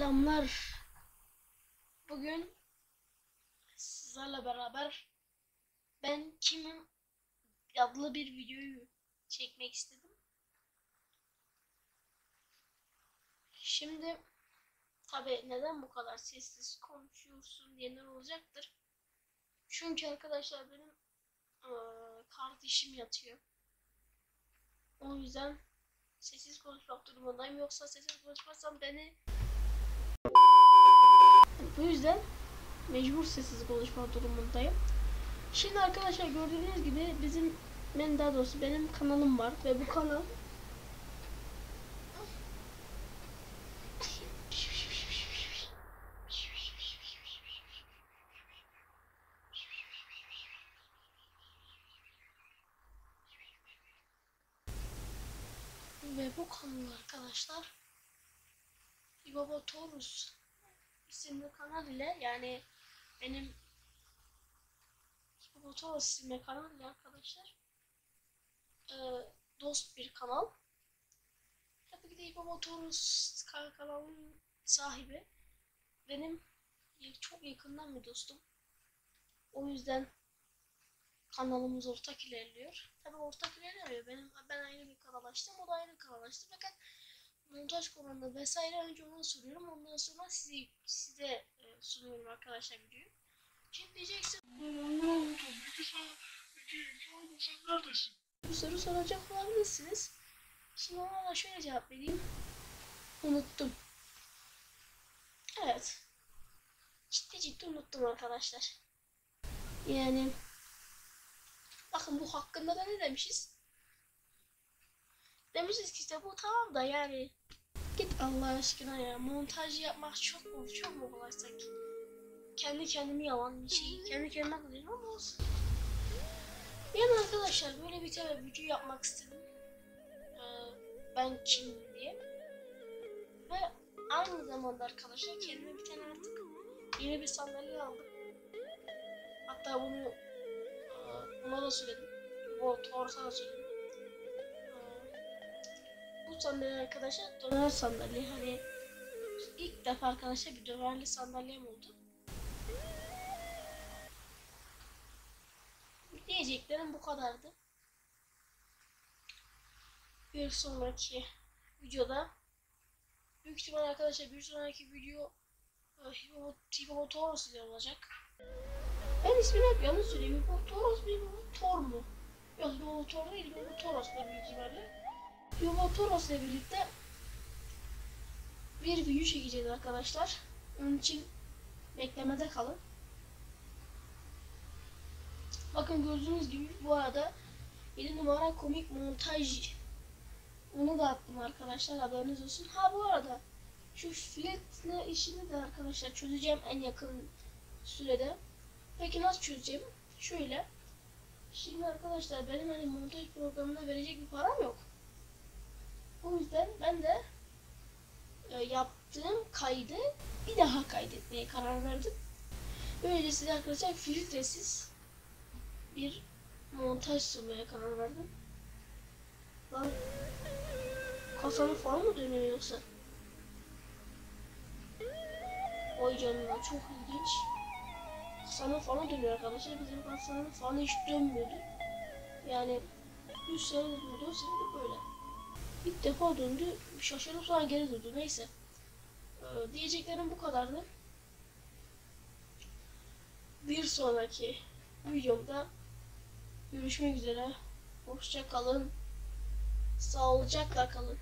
Selamlar. Bugün sizlerle beraber ben kimim adlı bir videoyu çekmek istedim. Şimdi tabi neden bu kadar sessiz konuşuyorsun diyenler olacaktır. Çünkü arkadaşlar benim eee, kardeşim yatıyor. O yüzden sessiz konuşmak durumundayım. Yoksa sessiz konuşmazsam beni bu yüzden mecbur sessiz konuşmak durumundayım. Şimdi arkadaşlar gördüğünüz gibi bizim ben daha doğrusu benim kanalım var ve bu kanal ve bu kanal arkadaşlar İbaba Torus isimli kanal ile yani benim İbaba Torus isimli kanal ile arkadaşlar e, dost bir kanal. Tabii ki de İbaba Torus kan- kanalının sahibi benim çok yakından bir dostum. O yüzden kanalımız ortak ilerliyor. Tabii ortak ilerliyor. Benim ben ayrı bir kanal açtım, o da ayrı bir kanal açtı. Fakat montaj konularında vesaire önce ona soruyorum. Ondan sonra size size sunuyorum arkadaşlar videoyu. Şimdi diyeceksin bir soru soracak olabilirsiniz. Şimdi ona da şöyle cevap vereyim. Unuttum. Evet. Ciddi ciddi unuttum arkadaşlar. Yani bakın bu hakkında da ne demişiz? Demişiz ki işte bu tamam da yani git Allah aşkına ya montaj yapmak çok mu çok mu kolay sanki? Kendi kendimi yalan şey kendi kendime kılıyorum ama olsun. Yani arkadaşlar böyle bir tane video yapmak istedim. Ee, ben kimim diye. Ve aynı zamanda arkadaşlar kendime bir tane artık yeni bir sandalye aldım. Hatta bunu e, ona da söyledim. Bu Toros'a da söyledim. Bu sandalye arkadaşlar döner sandalye. Hani ilk defa arkadaşlar bir dönerli sandalyem oldu. Diyeceklerim bu kadardı. Bir sonraki videoda büyük ihtimal arkadaşlar bir sonraki video e, Hipopotoros ile olacak. Ben ismini hep yanlış söyleyeyim. Hipopotoros mu Hipopotor mu? Yok Hipopotor değil Hipopotoros da büyük ihtimalle. Hipopotoros ile birlikte bir video çekeceğiz arkadaşlar. Onun için beklemede kalın. Bakın gördüğünüz gibi bu arada 7 numara komik montaj onu da attım arkadaşlar haberiniz olsun. Ha bu arada şu filtre işini de arkadaşlar çözeceğim en yakın sürede. Peki nasıl çözeceğim? Şöyle. Şimdi arkadaşlar benim hani montaj programına verecek bir param yok. O yüzden ben de e, yaptığım kaydı bir daha kaydetmeye karar verdim. Böylece size arkadaşlar filtresiz bir montaj sunmaya karar verdim. Lan kafanı falan mı dönüyor yoksa? Oy canına çok ilginç. Kasanın falan dönüyor arkadaşlar. Bizim kasanın falan hiç dönmüyordu. Yani 3 senedir mi 4 senedir böyle. İlk defa döndü. Şaşırıp sonra geri durdu. Neyse. Ee, diyeceklerim bu kadardı. Bir sonraki videomda görüşmek üzere. Hoşça kalın. Sağlıcakla kalın.